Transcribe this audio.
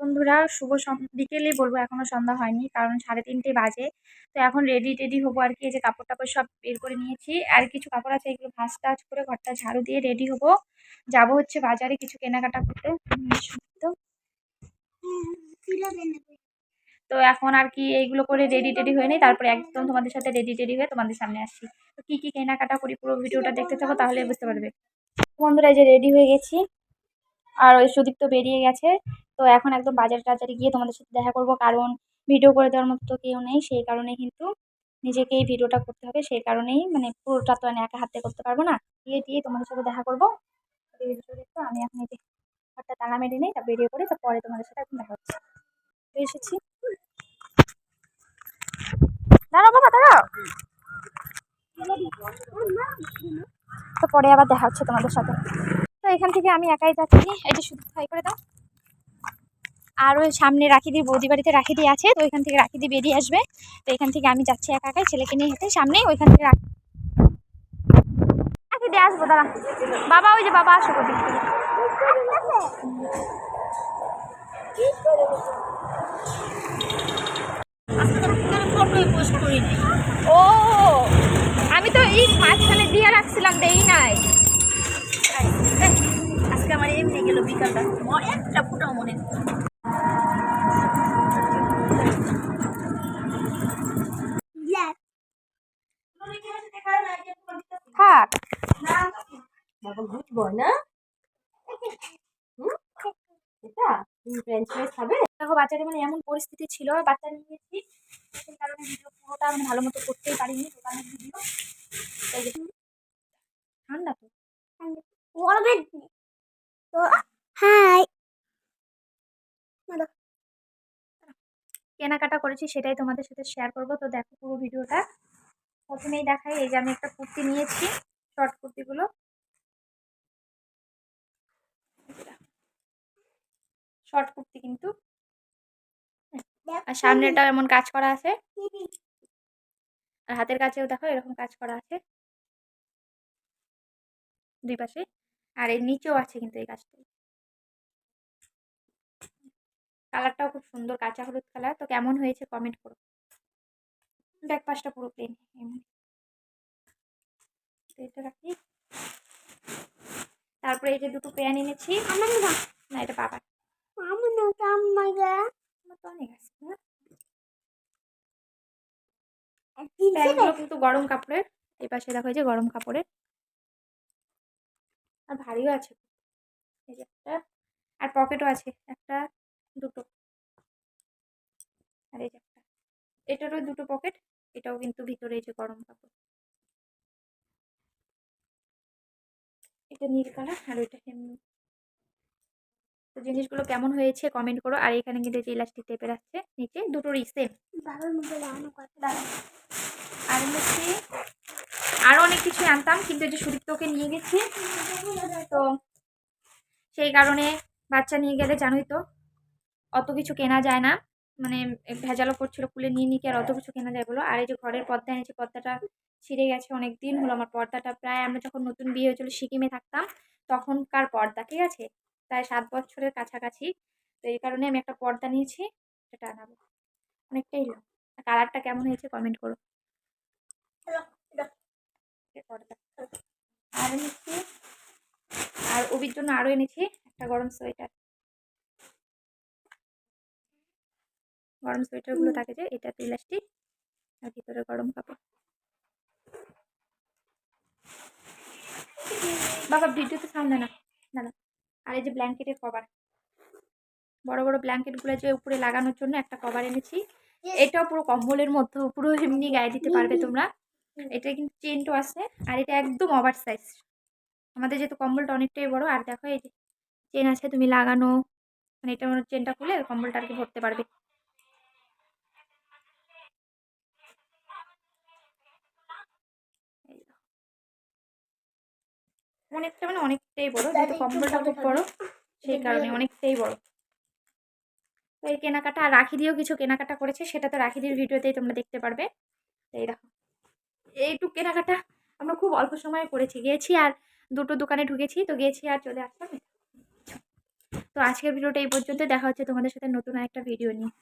বন্ধুরা, শুভ বিকেলই বলব এখনও সন্ধ্যা হয়নি, কারণ সাড়ে তিনটে বাজে। তো এখন রেডি টেডি হব আর কি যে কাপড় টাপড় সব বের করে নিয়েছি। আর কিছু কাপড় আছে, এগুলো ভাঁজ টাজ করে ঘরটা ঝাড়ু দিয়ে রেডি হব। যাব হচ্ছে বাজারে কিছু কেনাকাটা করতে। তো তো এখন আর কি এইগুলো করে রেডি টেডি হয়ে নিই তারপরে একদম তোমাদের সাথে রেডি টেডি হয়ে তোমাদের সামনে আসছি। তো কী কী কেনাকাটা করি পুরো ভিডিওটা দেখতে থাকো, তাহলে বুঝতে পারবে। বন্ধুরা, এই যে রেডি হয়ে গেছি। আর ওই সুদীপ তো বেরিয়ে গেছে। তো এখন একদম বাজার টাজারে গিয়ে তোমাদের সাথে দেখা করব। কারণ ভিডিও করে দেওয়ার মতো তো কেউ নেই, সেই কারণে কিন্তু নিজেকে এই ভিডিওটা করতে হবে। সেই কারণেই মানে পুরোটা তো আমি একা হাতে করতে পারব না। গিয়ে দিয়ে তোমাদের সাথে দেখা করব। আমি এখন এই যে ঘরটা তালা মেরে নেই তা বেরিয়ে পড়ি পরে তোমাদের সাথে এখন দেখা হচ্ছে। এসেছি। দাঁড়াও বাবা, দাঁড়াও। তো পরে আবার দেখা হচ্ছে তোমাদের সাথে। তো এখান থেকে আমি একাই যাচ্ছি। যে শুধু ফ্রাই করে দাও। আর ওই সামনে রাখি দি বৌদি বাড়িতে রাখি দি আছে, তো ওইখান থেকে রাখি দি বেরিয়ে আসবে। তো এখান থেকে আমি যাচ্ছি একা একাই, ছেলেকে নিয়ে হেঁটে সামনে ওইখান থেকে রাখি রাখি দিয়ে আসব, দাঁড়া। বাবা, ওই যে বাবা, আসো কোথায় ও, আমি তো এই মাঝখানে দিয়ে রাখছিলাম, দেই নাই। আজকে আমার এমনি গেল বিকালটা। একটা ফুটাও মনে নেই। থাক গুড না? মানে এমন পরিস্থিতি ছিল বাচ্চা নিয়ে গেছি সেই কারণে ভিডিও পুরোটা আমি ভালো মতো করতেই পারিনি ঠান্ডা তো। কেনাকাটা করেছি, সেটাই তোমাদের সাথে শেয়ার করব। তো দেখো পুরো ভিডিওটা প্রথমেই দেখাই, এই যে আমি একটা কুর্তি নিয়েছি শর্ট কুর্তিগুলো। শর্ট কুর্তি কিন্তু। আর সামনেটা এমন কাজ করা আছে। আর হাতের কাছেও দেখো এরকম কাজ করা আছে। দুই পাশে। আর এর নিচেও আছে কিন্তু এই কাজটাই কালারটাও খুব সুন্দর কাঁচা হলুদ কালার। তো কেমন হয়েছে কমেন্ট করো। ব্যাক পাশটা পুরো প্লেন এটা রাখি। তারপরে এই যে দুটো প্যান এনেছি। না এটা বাবার। আমার না কামমাগা আমার তো অনেক আছে না কিন্তু গরম কাপড়ের এই পাশে দেখো যে গরম কাপড়ের আর ভারীও আছে এই যে একটা আর পকেটও আছে একটা দুটো আর এই যে একটা এটারও দুটো পকেট এটাও কিন্তু ভিতরে এই যে গরম কাপড়। এটা নীল কালার আর ওইটা তো জিনিসগুলো কেমন হয়েছে কমেন্ট করো। আর এখানে কিন্তু যে ইলাস্টিক টাইপের আছে নিচে দুটোরই সেম আর এনেছি আরও অনেক কিছু আনতাম কিন্তু এই যে সুদীপ্তকে নিয়ে গেছি। তো সেই কারণে বাচ্চা নিয়ে গেলে জানোই তো অত কিছু কেনা যায় না। মানে ভেজালও করছিল খুলে নিয়ে নিয়ে আর অত কিছু কেনা যায় বলো। আর এই যে ঘরের পর্দা এনেছি পর্দাটা ছিঁড়ে গেছে অনেক দিন হলো। আমার পর্দাটা প্রায় আমরা যখন নতুন বিয়ে হয়েছিল সিকিমে থাকতাম তখনকার পর্দা ঠিক আছে? প্রায় সাত বছরের কাছাকাছি। তো এই কারণে আমি একটা পর্দা নিয়েছি, সেটা আনাবো অনেকটাই লো কালারটা কেমন হয়েছে কমেন্ট করো। আর এনেছি আর ওবির জন্য আরও এনেছি, একটা গরম সোয়েটার। গরম সোয়েটারগুলো থাকে যে, এটা তো ইলাস্টিক আর ভিতরে গরম কাপড়। বাবা ভিডিওতে সামনে না না না। আর এই যে ব্ল্যাঙ্কেটের কভার বড় বড় ব্ল্যাঙ্কেটগুলো যে উপরে লাগানোর জন্য একটা কভার এনেছি। এটাও পুরো কম্বলের মধ্যে পুরো এমনি গায়ে দিতে পারবে তোমরা। এটা কিন্তু চেনটো আছে আর এটা একদম ওভার সাইজ আমাদের যেহেতু কম্বলটা অনেকটাই বড় আর দেখো এই যে চেন আছে তুমি লাগানো। মানে এটা চেনটা খুলে কম্বলটা আর কি ভরতে পারবে। অনেকটা মানে অনেকটাই বড় যেহেতু কম্বলটা খুব বড় সেই কারণে অনেকটাই বড়। তো এই কেনাকাটা আর রাখি দিয়েও কিছু কেনাকাটা করেছে সেটা তো রাখি দির ভিডিওতেই তোমরা দেখতে পারবে। এই দেখো এইটুকু কেনাকাটা আমরা খুব অল্প সময়ে করেছি। গিয়েছি আর দুটো দোকানে ঢুকেছি তো গিয়েছি আর চলে আসলাম। তো আজকের ভিডিওটা এই পর্যন্ত দেখা হচ্ছে তোমাদের সাথে নতুন একটা ভিডিও নিয়ে।